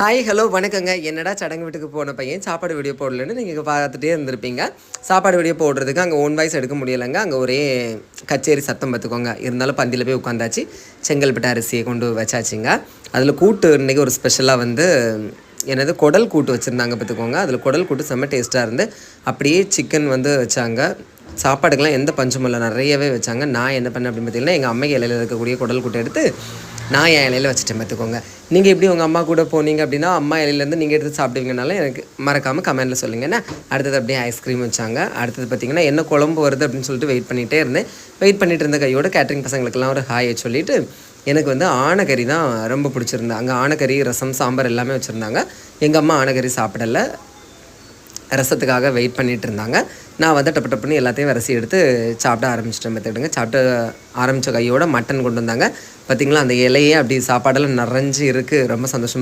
Hi hello வணக்கங்க. என்னடா சடங்கு வீட்டுக்கு போன பையன்? சாப்பாடு வீடியோ போடலன்னு நீங்கள் பார்த்துட்டே இருந்திருப்பீங்க. சாப்பாடு வீடியோ போடுறதுக்கு அங்கே ஓன் வாய்ஸ் எடுக்க முடியலைங்க. அங்கே ஒரே கச்சேரி சத்தம் பார்த்துக்கோங்க இருந்தாலும் பந்தியில் போய் உட்காந்தாச்சு. செங்கல்பட்டு அரிசியை கொண்டு வச்சாச்சுங்க. அதில் கூட்டு இன்றைக்கி ஒரு ஸ்பெஷலாக வந்து என்னது குடல் கூட்டு வச்சுருந்தாங்க பார்த்துக்கோங்க அதில் குடல் கூட்டு செம்ம டேஸ்ட்டாக இருந்து அப்படியே சிக்கன் வந்து வச்சாங்க. சாப்பாடுக்கெல்லாம் எந்த பஞ்சமும் இல்லை. நிறையவே வச்சாங்க. நான் என்ன பண்ணேன் அப்படின்னு பார்த்தீங்கன்னா எங்கள் அம்மைக்கு இலையில் இருக்கக்கூடிய குடல் கூட்டை எடுத்து நான் என் இலையில வச்சுட்டேன் பார்த்துக்கோங்க. நீங்கள் எப்படி உங்கள் அம்மா கூட போனீங்க அப்படின்னா அம்மா இலையிலேருந்து நீங்கள் எடுத்து சாப்பிடுவீங்கனால எனக்கு மறக்காமல் கமெண்ட்டில் சொல்லுங்கண்ணா அடுத்தது அப்படியே ஐஸ்கிரீம் வச்சாங்க. அடுத்தது பார்த்தீங்கன்னா என்ன குழம்பு வருது அப்படின்னு சொல்லிட்டு வெயிட் பண்ணிகிட்டே இருந்தேன். வெயிட் பண்ணிகிட்டு இருந்த கையோட கேட்ரிங் பசங்களுக்கெல்லாம் ஒரு ஹாயை சொல்லிவிட்டு எனக்கு வந்து ஆனக்கறி தான் ரொம்ப பிடிச்சிருந்தேன் அங்கே ஆனக்கறி ரசம் சாம்பார் எல்லாமே வச்சுருந்தாங்க. எங்கள் அம்மா ஆனக்கறி சாப்பிடலை. ரசத்துக்காக வெயிட் பண்ணிகிட்டு இருந்தாங்க நான் வந்து டப்பு டப்புன்னு எல்லாத்தையும் ரசி எடுத்து சாப்பிட ஆரம்பிச்சிட்டேன் பார்த்துக்கிட்டுங்க சாப்பிட்டு ஆரம்பித்த கையோட மட்டன் கொண்டு வந்தாங்க. பார்த்தீங்களா அந்த இலையே அப்படி சாப்பாடெல்லாம் நிறைஞ்சு இருக்குது ரொம்ப சந்தோஷமாக